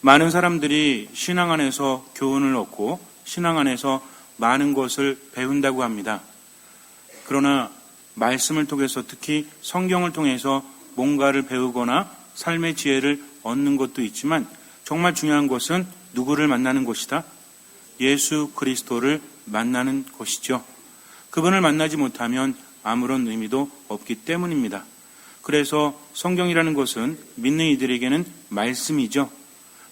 많은 사람들이 신앙 안에서 교훈을 얻고 신앙 안에서 많은 것을 배운다고 합니다. 그러나 말씀을 통해서 특히 성경을 통해서 뭔가를 배우거나 삶의 지혜를 얻는 것도 있지만 정말 중요한 것은 누구를 만나는 것이다? 예수 그리스도를 만나는 것이죠. 그분을 만나지 못하면 아무런 의미도 없기 때문입니다. 그래서 성경이라는 것은 믿는 이들에게는 말씀이죠.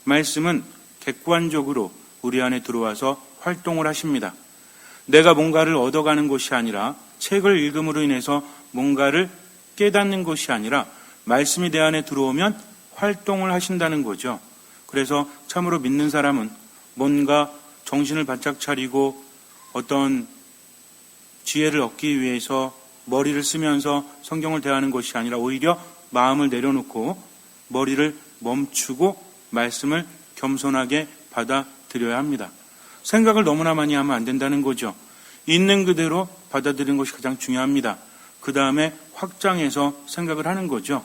말씀은 객관적으로 우리 안에 들어와서 활동을 하십니다. 내가 뭔가를 얻어가는 것이 아니라 책을 읽음으로 인해서 뭔가를 깨닫는 것이 아니라 말씀이 내 안에 들어오면 활동을 하신다는 거죠. 그래서 참으로 믿는 사람은 뭔가 정신을 바짝 차리고 어떤 지혜를 얻기 위해서 머리를 쓰면서 성경을 대하는 것이 아니라 오히려 마음을 내려놓고 머리를 멈추고 말씀을 겸손하게 받아들여야 합니다. 생각을 너무나 많이 하면 안 된다는 거죠. 있는 그대로 받아들이는 것이 가장 중요합니다. 그 다음에 확장해서 생각을 하는 거죠.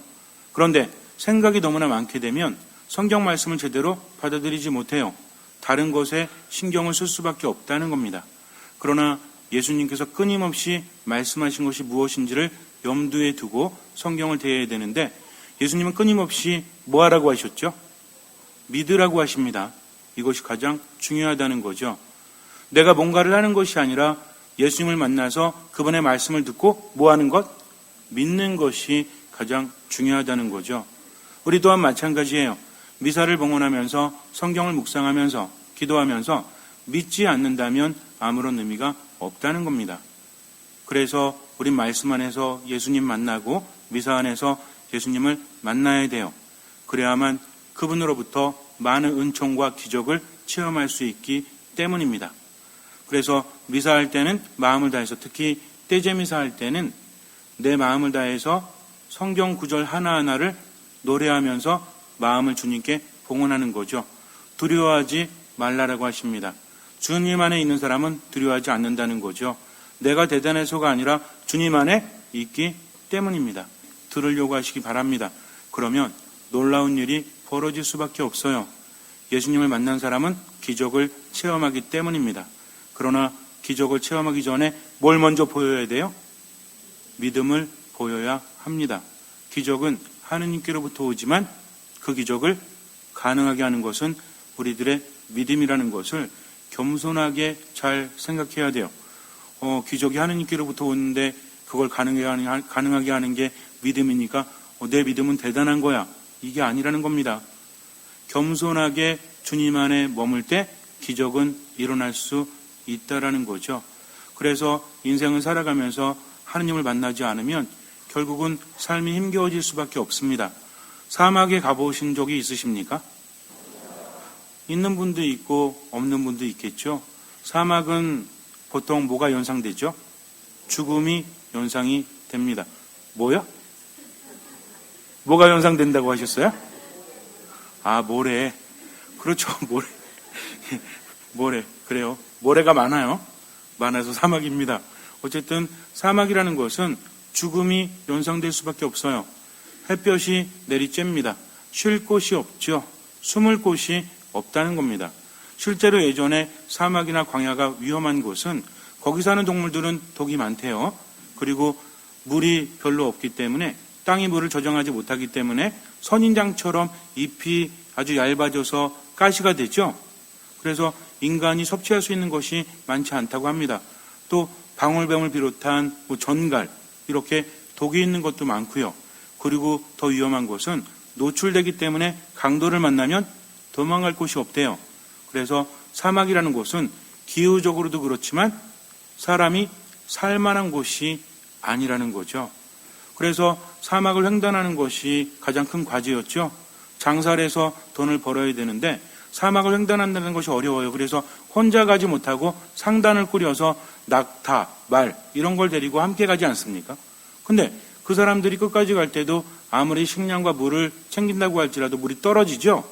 그런데 생각이 너무나 많게 되면 성경 말씀을 제대로 받아들이지 못해요. 다른 것에 신경을 쓸 수밖에 없다는 겁니다. 그러나 예수님께서 끊임없이 말씀하신 것이 무엇인지를 염두에 두고 성경을 대해야 되는데 예수님은 끊임없이 뭐 하라고 하셨죠? 믿으라고 하십니다. 이것이 가장 중요하다는 거죠. 내가 뭔가를 하는 것이 아니라 예수님을 만나서 그분의 말씀을 듣고 뭐 하는 것? 믿는 것이 가장 중요하다는 거죠. 우리 또한 마찬가지예요. 미사를 봉헌하면서 성경을 묵상하면서 기도하면서 믿지 않는다면 아무런 의미가 없다는 겁니다. 그래서 우리 말씀 안에서 예수님 만나고 미사 안에서 예수님을 만나야 돼요. 그래야만 그분으로부터 많은 은총과 기적을 체험할 수 있기 때문입니다. 그래서 미사할 때는 마음을 다해서 특히 떼제 미사 할 때는 내 마음을 다해서 성경 구절 하나하나를 노래하면서 마음을 주님께 봉헌하는 거죠. 두려워하지 말라라고 하십니다. 주님 안에 있는 사람은 두려워하지 않는다는 거죠. 내가 대단해서가 아니라 주님 안에 있기 때문입니다. 들으려고 하시기 바랍니다. 그러면 놀라운 일이 벌어질 수밖에 없어요. 예수님을 만난 사람은 기적을 체험하기 때문입니다. 그러나 기적을 체험하기 전에 뭘 먼저 보여야 돼요? 믿음을 보여야 합니다. 기적은 하느님께로부터 오지만 그 기적을 가능하게 하는 것은 우리들의 믿음이라는 것을 겸손하게 잘 생각해야 돼요. 어, 기적이 하느님께로부터 오는데 그걸 가능하게 하는 게 믿음이니까 어, 내 믿음은 대단한 거야. 이게 아니라는 겁니다. 겸손하게 주님 안에 머물 때 기적은 일어날 수 있다라는 거죠. 그래서 인생을 살아가면서 하느님을 만나지 않으면 결국은 삶이 힘겨워질 수밖에 없습니다. 사막에 가보신 적이 있으십니까? 있는 분도 있고 없는 분도 있겠죠. 사막은 보통 뭐가 연상되죠? 죽음이 연상이 됩니다. 뭐요? 뭐가 연상된다고 하셨어요? 아, 모래. 그렇죠, 모래. 모래. 그래요. 모래가 많아요. 많아서 사막입니다. 어쨌든 사막이라는 것은 죽음이 연상될 수밖에 없어요. 햇볕이 내리쬐입니다. 쉴 곳이 없죠. 숨을 곳이 없다는 겁니다. 실제로 예전에 사막이나 광야가 위험한 곳은 거기 사는 동물들은 독이 많대요. 그리고 물이 별로 없기 때문에 땅이 물을 저장하지 못하기 때문에 선인장처럼 잎이 아주 얇아져서 가시가 되죠. 그래서 인간이 섭취할 수 있는 것이 많지 않다고 합니다. 또 방울뱀을 비롯한 뭐 전갈 이렇게 독이 있는 것도 많고요. 그리고 더 위험한 것은 노출되기 때문에 강도를 만나면 도망갈 곳이 없대요. 그래서 사막이라는 곳은 기후적으로도 그렇지만 사람이 살 만한 곳이 아니라는 거죠. 그래서 사막을 횡단하는 것이 가장 큰 과제였죠. 장사를 해서 돈을 벌어야 되는데 사막을 횡단한다는 것이 어려워요. 그래서 혼자 가지 못하고 상단을 꾸려서 낙타, 말 이런 걸 데리고 함께 가지 않습니까? 근데 그 사람들이 끝까지 갈 때도 아무리 식량과 물을 챙긴다고 할지라도 물이 떨어지죠.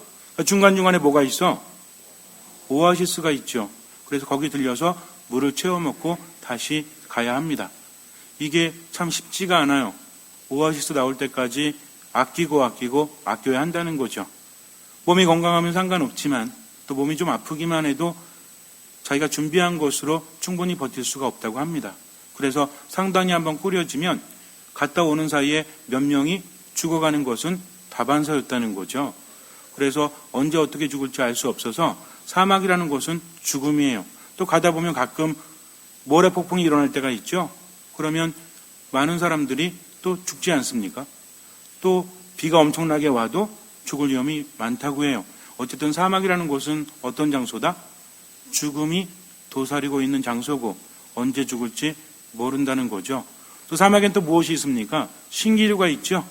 중간중간에 뭐가 있어? 오아시스가 있죠. 그래서 거기 들려서 물을 채워 먹고 다시 가야 합니다. 이게 참 쉽지가 않아요. 오아시스 나올 때까지 아끼고 아끼고 아껴야 한다는 거죠. 몸이 건강하면 상관없지만 또 몸이 좀 아프기만 해도 자기가 준비한 것으로 충분히 버틸 수가 없다고 합니다. 그래서 상당히 한번 꾸려지면 갔다 오는 사이에 몇 명이 죽어가는 것은 다반사였다는 거죠. 그래서 언제 어떻게 죽을지 알 수 없어서 사막이라는 것은 죽음이에요. 또 가다 보면 가끔 모래 폭풍이 일어날 때가 있죠. 그러면 많은 사람들이 또 죽지 않습니까? 또 비가 엄청나게 와도 죽을 위험이 많다고 해요. 어쨌든 사막이라는 곳은 어떤 장소다? 죽음이 도사리고 있는 장소고 언제 죽을지 모른다는 거죠. 또 사막엔 또 무엇이 있습니까? 신기류가 있죠.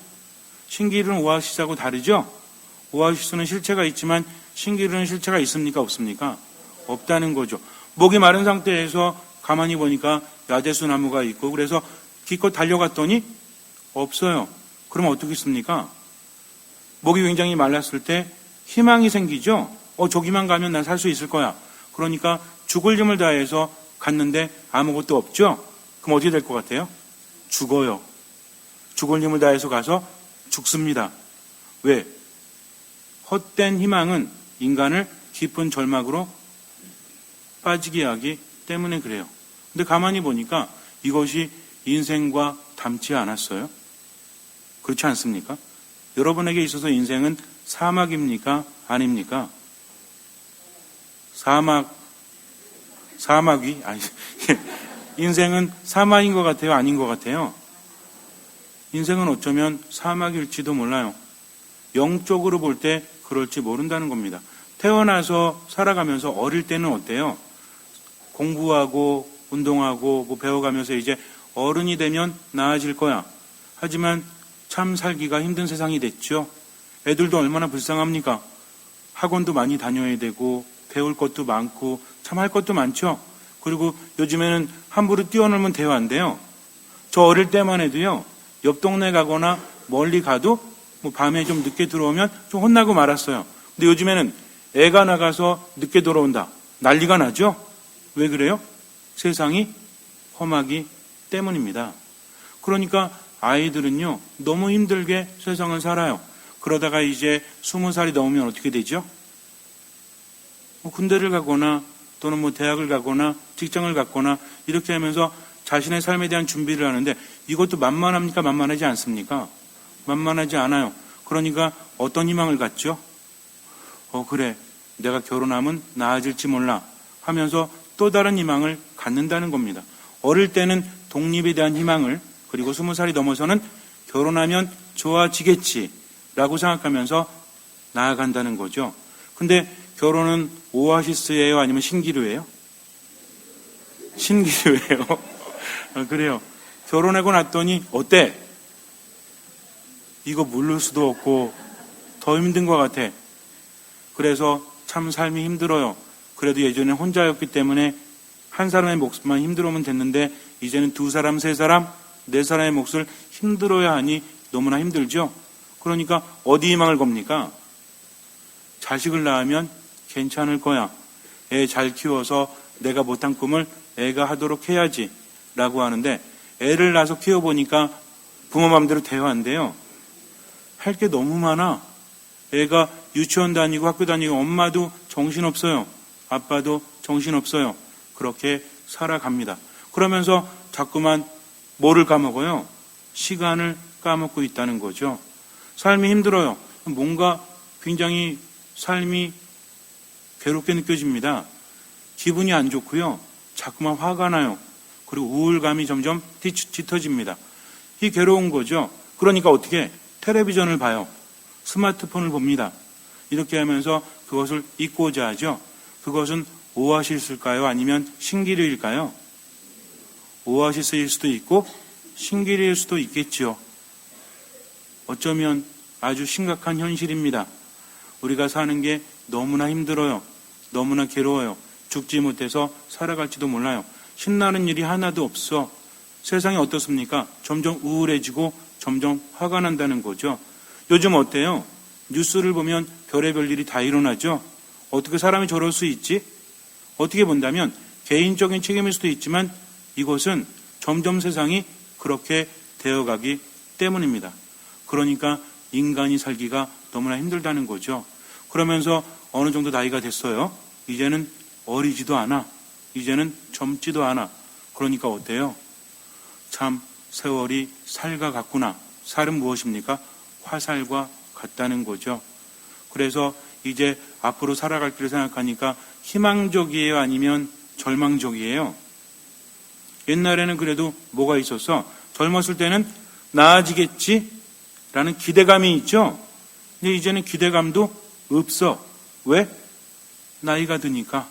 신기류는 오아시스하고 다르죠. 오아시스는 실체가 있지만 신기류는 실체가 있습니까? 없습니까? 없다는 거죠. 목이 마른 상태에서 가만히 보니까 야대수 나무가 있고 그래서 기껏 달려갔더니 없어요. 그러면 어떻게 습니까 목이 굉장히 말랐을 때 희망이 생기죠. 어 저기만 가면 난 살 수 있을 거야. 그러니까 죽을 힘을 다해서 갔는데 아무것도 없죠. 그럼 어떻게 될 것 같아요? 죽어요. 죽을 힘을 다해서 가서 죽습니다. 왜? 헛된 희망은 인간을 깊은 절망으로 빠지게 하기 때문에 그래요. 근데 가만히 보니까 이것이 인생과 닮지 않았어요. 그렇지 않습니까? 여러분에게 있어서 인생은 사막입니까? 아닙니까? 사막, 사막이, 아니, 인생은 사막인 것 같아요? 아닌 것 같아요? 인생은 어쩌면 사막일지도 몰라요. 영적으로 볼 때 그럴지 모른다는 겁니다. 태어나서 살아가면서 어릴 때는 어때요? 공부하고 운동하고 뭐 배워가면서 이제 어른이 되면 나아질 거야. 하지만 참 살기가 힘든 세상이 됐죠. 애들도 얼마나 불쌍합니까? 학원도 많이 다녀야 되고 배울 것도 많고 참 할 것도 많죠. 그리고 요즘에는 함부로 뛰어놀면 대화인데요. 저 어릴 때만 해도요. 옆 동네 가거나 멀리 가도 뭐 밤에 좀 늦게 들어오면 좀 혼나고 말았어요. 근데 요즘에는 애가 나가서 늦게 돌아온다. 난리가 나죠? 왜 그래요? 세상이 험하기 때문입니다. 그러니까 아이들은요, 너무 힘들게 세상을 살아요. 그러다가 이제 스무 살이 넘으면 어떻게 되죠? 뭐 군대를 가거나 또는 뭐 대학을 가거나 직장을 갖거나 이렇게 하면서 자신의 삶에 대한 준비를 하는데 이것도 만만합니까? 만만하지 않습니까? 만만하지 않아요. 그러니까 어떤 희망을 갖죠? 어, 그래. 내가 결혼하면 나아질지 몰라. 하면서 또 다른 희망을 갖는다는 겁니다. 어릴 때는 독립에 대한 희망을 그리고 스무 살이 넘어서는 결혼하면 좋아지겠지 라고 생각하면서 나아간다는 거죠. 근데 결혼은 오아시스예요? 아니면 신기루예요? 신기루예요. 아, 그래요. 결혼하고 났더니 어때? 이거 물를 수도 없고 더 힘든 것 같아. 그래서 참 삶이 힘들어요. 그래도 예전에 혼자였기 때문에 한 사람의 몫만 힘들으면 됐는데 이제는 두 사람, 세 사람, 네 사람의 몫을 힘들어야 하니 너무나 힘들죠. 그러니까 어디 희망을 겁니까? 자식을 낳으면 괜찮을 거야. 애 잘 키워서 내가 못한 꿈을 애가 하도록 해야지. 라고 하는데 애를 낳아서 키워보니까 부모 마음대로 대화한대요. 할 게 너무 많아. 애가 유치원 다니고 학교 다니고 엄마도 정신없어요. 아빠도 정신없어요. 그렇게 살아갑니다. 그러면서 자꾸만 뭐를 까먹어요? 시간을 까먹고 있다는 거죠. 삶이 힘들어요. 뭔가 굉장히 삶이 괴롭게 느껴집니다. 기분이 안 좋고요. 자꾸만 화가 나요. 그리고 우울감이 점점 짙어집니다. 이 괴로운 거죠. 그러니까 어떻게 텔레비전을 봐요. 스마트폰을 봅니다. 이렇게 하면서 그것을 잊고자 하죠. 그것은 오아시스일까요? 아니면 신기류일까요? 오아시스일 수도 있고 신기류일 수도 있겠지요. 어쩌면 아주 심각한 현실입니다. 우리가 사는 게 너무나 힘들어요. 너무나 괴로워요. 죽지 못해서 살아갈지도 몰라요. 신나는 일이 하나도 없어. 세상이 어떻습니까? 점점 우울해지고 점점 화가 난다는 거죠. 요즘 어때요? 뉴스를 보면 별의별 일이 다 일어나죠? 어떻게 사람이 저럴 수 있지? 어떻게 본다면 개인적인 책임일 수도 있지만 이것은 점점 세상이 그렇게 되어가기 때문입니다. 그러니까 인간이 살기가 너무나 힘들다는 거죠. 그러면서 어느 정도 나이가 됐어요. 이제는 어리지도 않아. 이제는 젊지도 않아. 그러니까 어때요? 참 세월이 살과 같구나. 살은 무엇입니까? 화살과 같다는 거죠. 그래서 이제 앞으로 살아갈 길을 생각하니까 희망적이에요? 아니면 절망적이에요? 옛날에는 그래도 뭐가 있었어? 젊었을 때는 나아지겠지? 라는 기대감이 있죠? 근데 이제는 기대감도 없어. 왜? 나이가 드니까.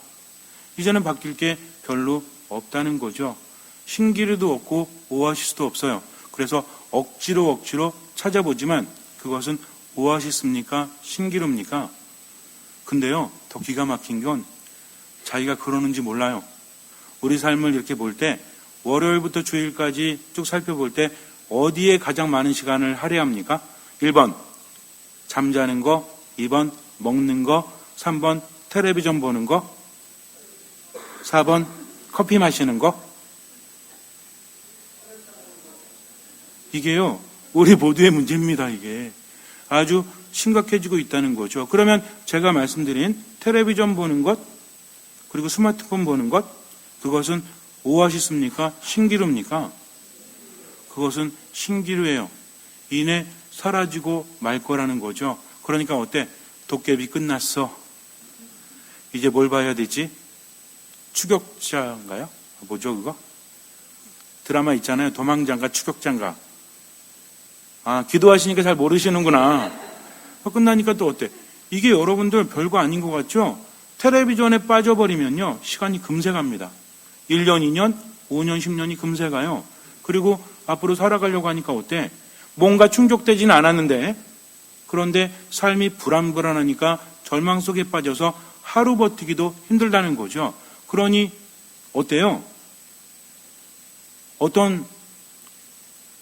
이제는 바뀔 게 별로 없다는 거죠. 신기루도 없고 오아시스도 없어요. 그래서 억지로 억지로 찾아보지만 그것은 오아시스입니까? 신기루입니까? 근데요, 더 기가 막힌 건 자기가 그러는지 몰라요. 우리 삶을 이렇게 볼 때 월요일부터 주일까지 쭉 살펴볼 때 어디에 가장 많은 시간을 할애합니까? 1번 잠자는 거, 2번 먹는 거, 3번 텔레비전 보는 거, 4번 커피 마시는 거. 이게요, 우리 모두의 문제입니다, 이게. 아주 심각해지고 있다는 거죠. 그러면 제가 말씀드린 텔레비전 보는 것, 그리고 스마트폰 보는 것, 그것은 오아시스입니까? 신기루입니까? 그것은 신기루예요. 이내 사라지고 말 거라는 거죠. 그러니까 어때? 도깨비 끝났어. 이제 뭘 봐야 되지? 추격자인가요? 뭐죠, 그거? 드라마 있잖아요. 도망장가, 추격장가. 아, 기도하시니까 잘 모르시는구나. 어, 끝나니까 또 어때? 이게 여러분들 별거 아닌 것 같죠? 텔레비전에 빠져버리면요, 시간이 금세 갑니다. 1년, 2년, 5년, 10년이 금세 가요. 그리고 앞으로 살아가려고 하니까 어때? 뭔가 충족되지는 않았는데, 그런데 삶이 불안불안하니까 절망 속에 빠져서 하루 버티기도 힘들다는 거죠. 그러니, 어때요? 어떤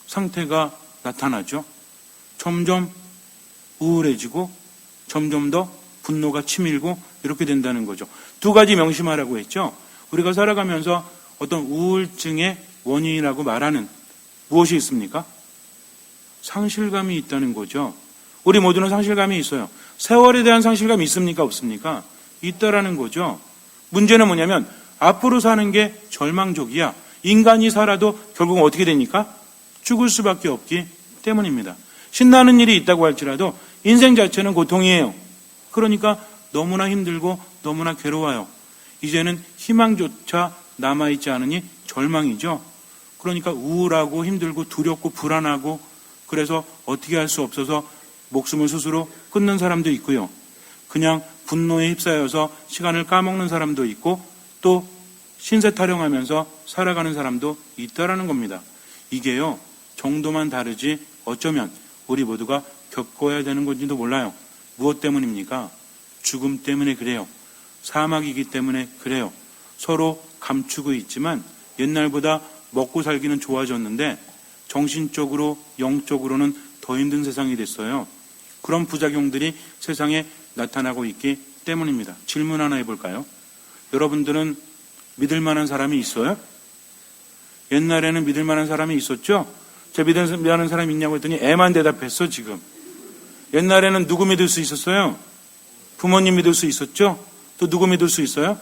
상태가 나타나죠? 점점 우울해지고, 점점 더 분노가 치밀고, 이렇게 된다는 거죠. 두 가지 명심하라고 했죠? 우리가 살아가면서 어떤 우울증의 원인이라고 말하는 무엇이 있습니까? 상실감이 있다는 거죠. 우리 모두는 상실감이 있어요. 세월에 대한 상실감이 있습니까? 없습니까? 있다라는 거죠. 문제는 뭐냐면 앞으로 사는 게 절망적이야. 인간이 살아도 결국은 어떻게 됩니까? 죽을 수밖에 없기 때문입니다. 신나는 일이 있다고 할지라도 인생 자체는 고통이에요. 그러니까 너무나 힘들고 너무나 괴로워요. 이제는 희망조차 남아있지 않으니 절망이죠. 그러니까 우울하고 힘들고 두렵고 불안하고 그래서 어떻게 할 수 없어서 목숨을 스스로 끊는 사람도 있고요. 그냥 분노에 휩싸여서 시간을 까먹는 사람도 있고 또 신세 타령하면서 살아가는 사람도 있다라는 겁니다. 이게요, 정도만 다르지 어쩌면 우리 모두가 겪어야 되는 건지도 몰라요. 무엇 때문입니까? 죽음 때문에 그래요. 사막이기 때문에 그래요. 서로 감추고 있지만 옛날보다 먹고 살기는 좋아졌는데 정신적으로 영적으로는 더 힘든 세상이 됐어요. 그런 부작용들이 세상에 나타나고 있기 때문입니다. 질문 하나 해볼까요? 여러분들은 믿을 만한 사람이 있어요? 옛날에는 믿을 만한 사람이 있었죠? 제가 믿을 만한 사람이 있냐고 했더니 애만 대답했어, 지금. 옛날에는 누구 믿을 수 있었어요? 부모님 믿을 수 있었죠? 또 누구 믿을 수 있어요?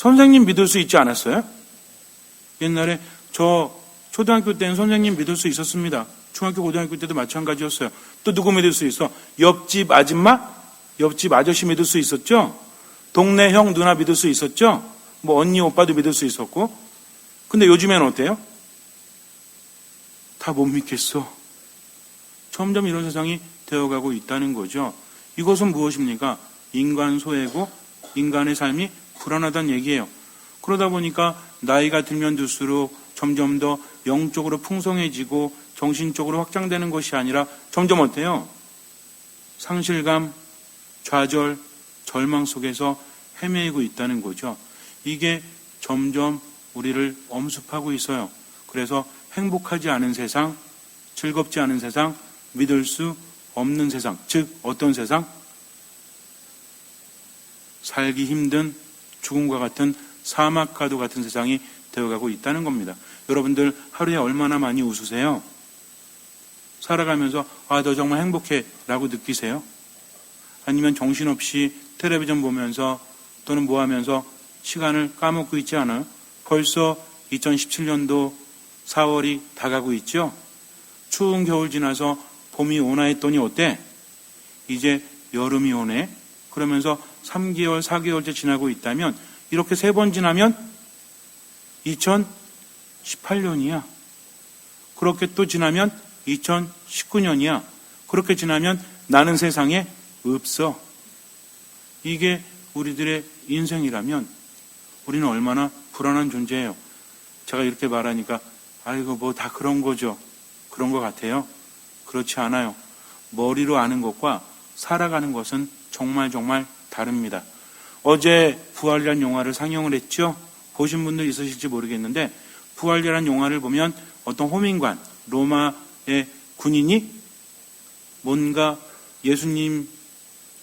선생님 믿을 수 있지 않았어요? 옛날에 저 초등학교 때는 선생님 믿을 수 있었습니다. 중학교, 고등학교 때도 마찬가지였어요. 또 누구 믿을 수 있어? 옆집 아줌마? 옆집 아저씨 믿을 수 있었죠? 동네 형, 누나 믿을 수 있었죠? 뭐 언니, 오빠도 믿을 수 있었고. 근데 요즘엔 어때요? 다 못 믿겠어. 점점 이런 세상이 되어가고 있다는 거죠. 이것은 무엇입니까? 인간 소외고 인간의 삶이 불안하다는 얘기예요. 그러다 보니까 나이가 들면 들수록 점점 더 영적으로 풍성해지고 정신적으로 확장되는 것이 아니라 점점 어때요? 상실감, 좌절, 절망 속에서 헤매이고 있다는 거죠. 이게 점점 우리를 엄습하고 있어요. 그래서 행복하지 않은 세상, 즐겁지 않은 세상, 믿을 수 없는 세상, 즉 어떤 세상? 살기 힘든 죽음과 같은 사막과도 같은 세상이 되어가고 있다는 겁니다. 여러분들 하루에 얼마나 많이 웃으세요? 살아가면서 아, 너 정말 행복해 라고 느끼세요? 아니면 정신없이 텔레비전 보면서 또는 뭐 하면서 시간을 까먹고 있지 않아요? 벌써 2017년도 4월이 다가고 있죠? 추운 겨울 지나서 봄이 오나 했더니 어때? 이제 여름이 오네? 그러면서 3개월, 4개월째 지나고 있다면 이렇게 세 번 지나면 2018년이야. 그렇게 또 지나면 2019년이야. 그렇게 지나면 나는 세상에 없어. 이게 우리들의 인생이라면 우리는 얼마나 불안한 존재예요. 제가 이렇게 말하니까 아이고 뭐 다 그런 거죠. 그런 것 같아요. 그렇지 않아요. 머리로 아는 것과 살아가는 것은 정말 정말 다릅니다. 어제 부활이라는 영화를 상영을 했죠. 보신 분들 있으실지 모르겠는데 부활이라는 영화를 보면 어떤 호민관 로마의 군인이 뭔가 예수님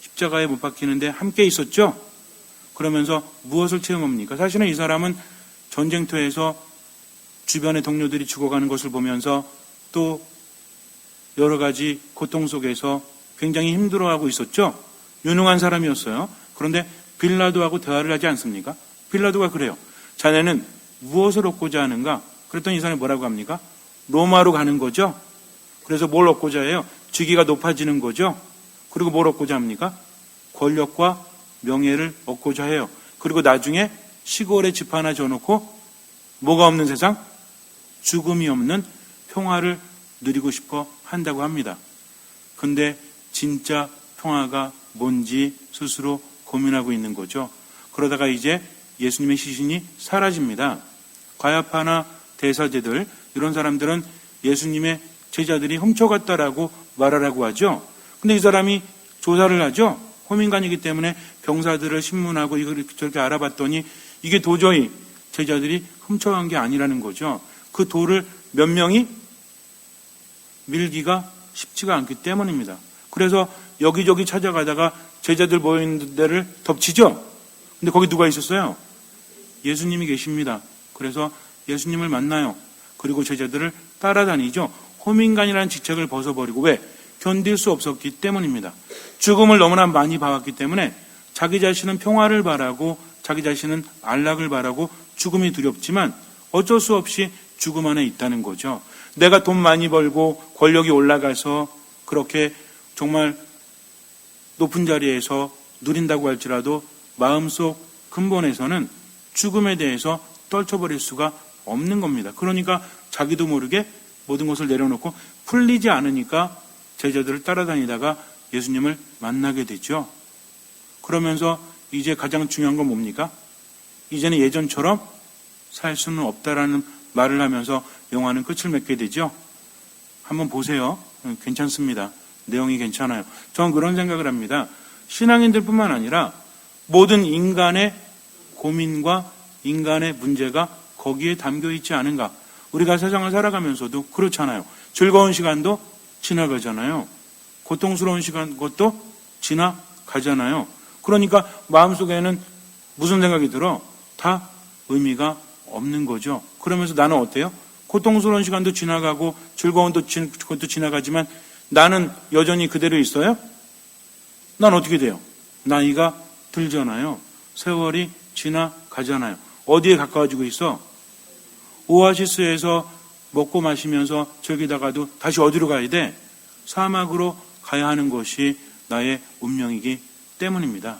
십자가에 못 박히는데 함께 있었죠. 그러면서 무엇을 체험합니까? 사실은 이 사람은 전쟁터에서 주변의 동료들이 죽어가는 것을 보면서 또 여러 가지 고통 속에서 굉장히 힘들어하고 있었죠. 유능한 사람이었어요. 그런데 빌라도하고 대화를 하지 않습니까? 빌라도가 그래요. 자네는 무엇을 얻고자 하는가? 그랬더니 이 사람이 뭐라고 합니까? 로마로 가는 거죠. 그래서 뭘 얻고자 해요? 직위가 높아지는 거죠. 그리고 뭘 얻고자 합니까? 권력과 명예를 얻고자 해요. 그리고 나중에 시골에 집 하나 줘놓고 뭐가 없는 세상? 죽음이 없는 평화를 누리고 싶어 한다고 합니다. 근데 진짜 평화가 뭔지 스스로 고민하고 있는 거죠. 그러다가 이제 예수님의 시신이 사라집니다. 과야파나 대사제들 이런 사람들은 예수님의 제자들이 훔쳐갔다라고 말하라고 하죠. 근데 이 사람이 조사를 하죠. 호민관이기 때문에 병사들을 신문하고 이걸 저렇게 알아봤더니 이게 도저히 제자들이 훔쳐간 게 아니라는 거죠. 그 돌을 몇 명이 밀기가 쉽지가 않기 때문입니다. 그래서 여기저기 찾아가다가 제자들 모여있는 데를 덮치죠. 근데 거기 누가 있었어요? 예수님이 계십니다. 그래서 예수님을 만나요. 그리고 제자들을 따라다니죠. 호민간이라는 직책을 벗어버리고 왜? 견딜 수 없었기 때문입니다. 죽음을 너무나 많이 봐왔기 때문에 자기 자신은 평화를 바라고 자기 자신은 안락을 바라고 죽음이 두렵지만 어쩔 수 없이 죽음 안에 있다는 거죠. 내가 돈 많이 벌고 권력이 올라가서 그렇게 정말 높은 자리에서 누린다고 할지라도 마음속 근본에서는 죽음에 대해서 떨쳐버릴 수가 없는 겁니다. 그러니까 자기도 모르게 모든 것을 내려놓고 풀리지 않으니까 제자들을 따라다니다가 예수님을 만나게 되죠. 그러면서 이제 가장 중요한 건 뭡니까? 이제는 예전처럼 살 수는 없다라는 말을 하면서 영화는 끝을 맺게 되죠. 한번 보세요. 괜찮습니다. 내용이 괜찮아요. 저는 그런 생각을 합니다. 신앙인들뿐만 아니라 모든 인간의 고민과 인간의 문제가 거기에 담겨 있지 않은가. 우리가 세상을 살아가면서도 그렇잖아요. 즐거운 시간도 지나가잖아요. 고통스러운 시간 것도 지나가잖아요. 그러니까 마음속에는 무슨 생각이 들어? 다 의미가 없는 거죠. 그러면서 나는 어때요? 고통스러운 시간도 지나가고 즐거운 것도 지나가지만 나는 여전히 그대로 있어요? 난 어떻게 돼요? 나이가 들잖아요. 세월이 지나가잖아요. 어디에 가까워지고 있어? 오아시스에서 먹고 마시면서 즐기다가도 다시 어디로 가야 돼? 사막으로 가야 하는 것이 나의 운명이기 때문입니다.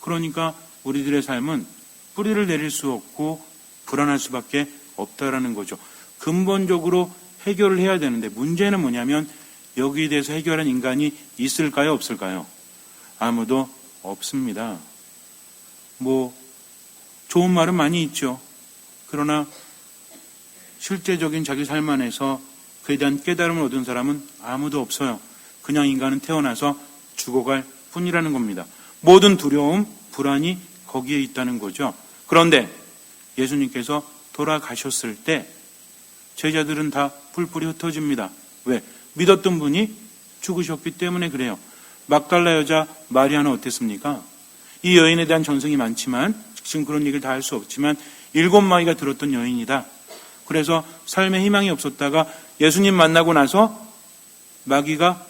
그러니까 우리들의 삶은 뿌리를 내릴 수 없고 불안할 수밖에 없다라는 거죠. 근본적으로 해결을 해야 되는데 문제는 뭐냐면 여기에 대해서 해결한 인간이 있을까요? 없을까요? 아무도 없습니다. 뭐 좋은 말은 많이 있죠. 그러나 실제적인 자기 삶 안에서 그에 대한 깨달음을 얻은 사람은 아무도 없어요. 그냥 인간은 태어나서 죽어갈 뿐이라는 겁니다. 모든 두려움, 불안이 거기에 있다는 거죠. 그런데 예수님께서 돌아가셨을 때 제자들은 다 뿔뿔이 흩어집니다. 왜? 믿었던 분이 죽으셨기 때문에 그래요. 막달라 여자 마리아는 어땠습니까? 이 여인에 대한 전승이 많지만 지금 그런 얘기를 다 할 수 없지만 일곱 마이가 들었던 여인이다. 그래서 삶에 희망이 없었다가 예수님 만나고 나서 마귀가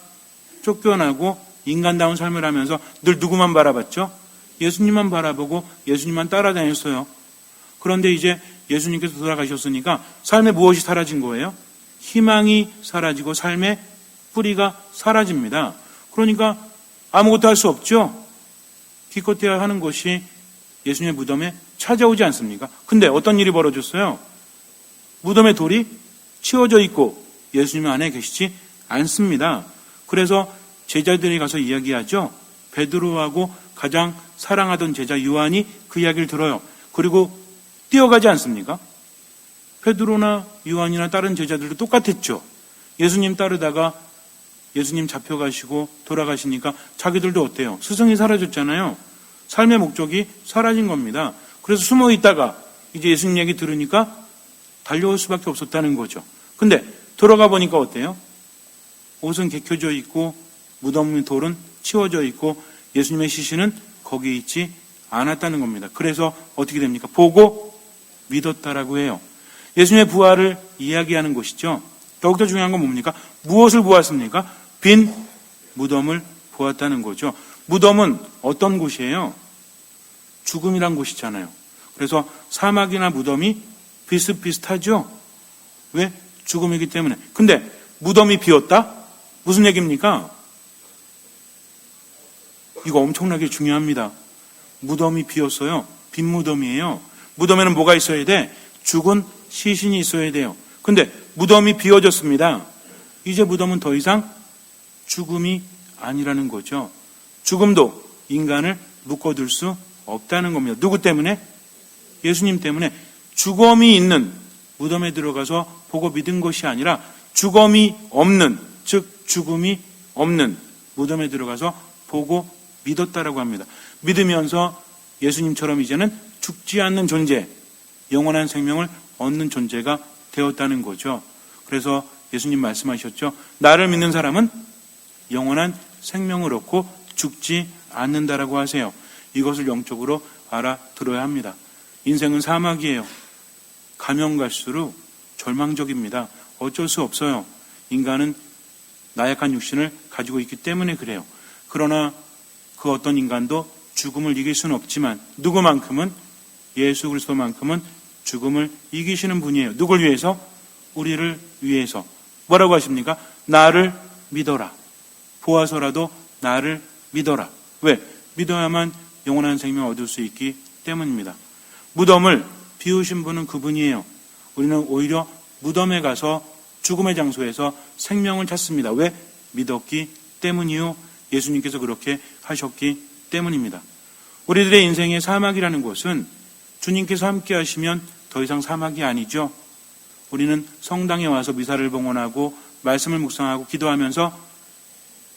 쫓겨나고 인간다운 삶을 하면서 늘 누구만 바라봤죠? 예수님만 바라보고 예수님만 따라다녔어요. 그런데 이제 예수님께서 돌아가셨으니까 삶에 무엇이 사라진 거예요? 희망이 사라지고 삶의 뿌리가 사라집니다. 그러니까 아무것도 할 수 없죠? 기껏해야 하는 것이 예수님의 무덤에 찾아오지 않습니까? 근데 어떤 일이 벌어졌어요? 무덤의 돌이 치워져 있고 예수님 안에 계시지 않습니다. 그래서 제자들이 가서 이야기하죠. 베드로하고 가장 사랑하던 제자 요한이 그 이야기를 들어요. 그리고 뛰어가지 않습니까? 베드로나 요한이나 다른 제자들도 똑같았죠. 예수님 따르다가 예수님 잡혀가시고 돌아가시니까 자기들도 어때요? 스승이 사라졌잖아요. 삶의 목적이 사라진 겁니다. 그래서 숨어 있다가 이제 예수님 얘기 들으니까 달려올 수밖에 없었다는 거죠. 근데 돌아가 보니까 어때요? 옷은 개켜져 있고 무덤의 돌은 치워져 있고 예수님의 시신은 거기 있지 않았다는 겁니다. 그래서 어떻게 됩니까? 보고 믿었다라고 해요. 예수님의 부활을 이야기하는 것이죠. 더욱더 중요한 건 뭡니까? 무엇을 보았습니까? 빈 무덤을 보았다는 거죠. 무덤은 어떤 곳이에요? 죽음이란 곳이잖아요. 그래서 사막이나 무덤이 비슷비슷하죠? 왜? 죽음이기 때문에. 근데 무덤이 비었다? 무슨 얘기입니까? 이거 엄청나게 중요합니다. 무덤이 비었어요. 빈 무덤이에요. 무덤에는 뭐가 있어야 돼? 죽은 시신이 있어야 돼요. 근데 무덤이 비어졌습니다. 이제 무덤은 더 이상 죽음이 아니라는 거죠. 죽음도 인간을 묶어둘 수 없다는 겁니다. 누구 때문에? 예수님 때문에 죽음이 있는 무덤에 들어가서 보고 믿은 것이 아니라 죽음이 없는, 즉 죽음이 없는 무덤에 들어가서 보고 믿었다라고 합니다. 믿으면서 예수님처럼 이제는 죽지 않는 존재, 영원한 생명을 얻는 존재가 되었다는 거죠. 그래서 예수님 말씀하셨죠. 나를 믿는 사람은 영원한 생명을 얻고 죽지 않는다라고 하세요. 이것을 영적으로 알아들어야 합니다. 인생은 사막이에요. 가면 갈수록 절망적입니다. 어쩔 수 없어요. 인간은 나약한 육신을 가지고 있기 때문에 그래요. 그러나 그 어떤 인간도 죽음을 이길 수는 없지만 누구만큼은 예수 그리스도만큼은 죽음을 이기시는 분이에요. 누굴 위해서? 우리를 위해서. 뭐라고 하십니까? 나를 믿어라. 보아서라도 나를 믿어라. 왜? 믿어야만 영원한 생명을 얻을 수 있기 때문입니다. 무덤을 비우신 분은 그분이에요. 우리는 오히려 무덤에 가서 죽음의 장소에서 생명을 찾습니다. 왜? 믿었기 때문이요. 예수님께서 그렇게 하셨기 때문입니다. 우리들의 인생의 사막이라는 것은 주님께서 함께 하시면 더 이상 사막이 아니죠. 우리는 성당에 와서 미사를 봉헌하고 말씀을 묵상하고 기도하면서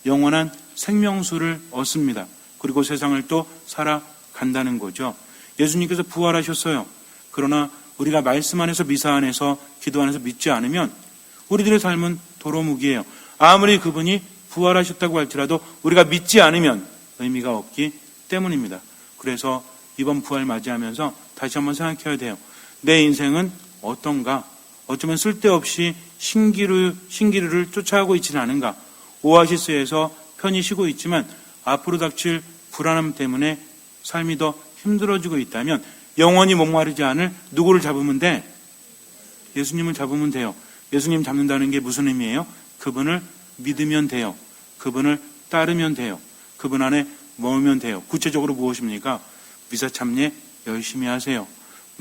영원한 생명수를 얻습니다. 그리고 세상을 또 살아간다는 거죠. 예수님께서 부활하셨어요. 그러나 우리가 말씀 안에서 미사 안에서 기도 안에서 믿지 않으면 우리들의 삶은 도로묵이에요. 아무리 그분이 부활하셨다고 할지라도 우리가 믿지 않으면 의미가 없기 때문입니다. 그래서 이번 부활 맞이하면서 다시 한번 생각해야 돼요. 내 인생은 어떤가? 어쩌면 쓸데없이 신기루, 신기루를 쫓아가고 있지는 않은가? 오아시스에서 편히 쉬고 있지만 앞으로 닥칠 불안함 때문에 삶이 더 힘들어지고 있다면 영원히 목마르지 않을 누구를 잡으면 돼? 예수님을 잡으면 돼요. 예수님 잡는다는 게 무슨 의미예요? 그분을 믿으면 돼요. 그분을 따르면 돼요. 그분 안에 머물면 돼요. 구체적으로 무엇입니까? 미사 참례 열심히 하세요.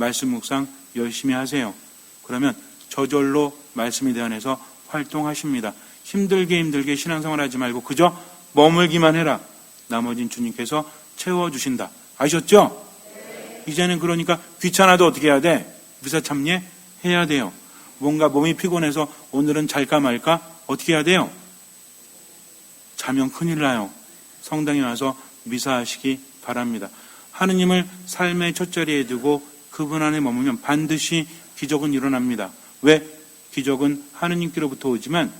말씀 묵상 열심히 하세요. 그러면 저절로 말씀에 대한해서 활동하십니다. 힘들게 힘들게 신앙생활 하지 말고 그저 머물기만 해라. 나머진 주님께서 채워주신다. 아셨죠? 이제는 그러니까 귀찮아도 어떻게 해야 돼? 미사 참례 해야 돼요. 뭔가 몸이 피곤해서 오늘은 잘까 말까 어떻게 해야 돼요? 자면 큰일 나요. 성당에 와서 미사하시기 바랍니다. 하느님을 삶의 첫자리에 두고 그분 안에 머물면 반드시 기적은 일어납니다. 왜? 기적은 하느님께로부터 오지만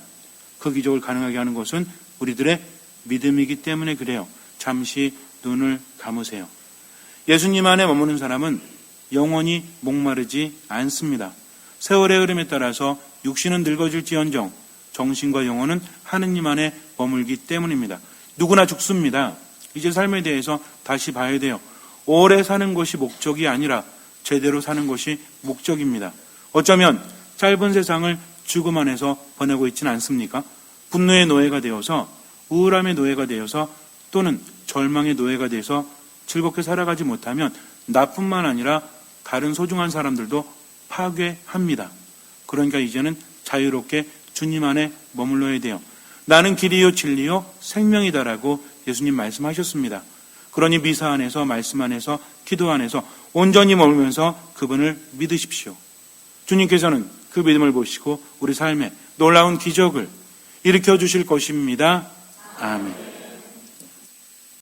그 기적을 가능하게 하는 것은 우리들의 믿음이기 때문에 그래요. 잠시 눈을 감으세요. 예수님 안에 머무는 사람은 영원히 목마르지 않습니다. 세월의 흐름에 따라서 육신은 늙어질지언정 정신과 영혼은 하느님 안에 머물기 때문입니다. 누구나 죽습니다. 이제 삶에 대해서 다시 봐야 돼요. 오래 사는 것이 목적이 아니라 제대로 사는 것이 목적입니다. 어쩌면 짧은 세상을 죽음 안에서 보내고 있지는 않습니까? 분노의 노예가 되어서 우울함의 노예가 되어서 또는 절망의 노예가 돼서 즐겁게 살아가지 못하면 나뿐만 아니라 다른 소중한 사람들도 파괴합니다. 그러니까 이제는 자유롭게 주님 안에 머물러야 돼요. 나는 길이요 진리요 생명이다라고 예수님 말씀하셨습니다. 그러니 미사 안에서 말씀 안에서 기도 안에서 온전히 머물면서 그분을 믿으십시오. 주님께서는 그 믿음을 보시고 우리 삶에 놀라운 기적을 일으켜 주실 것입니다. 아멘.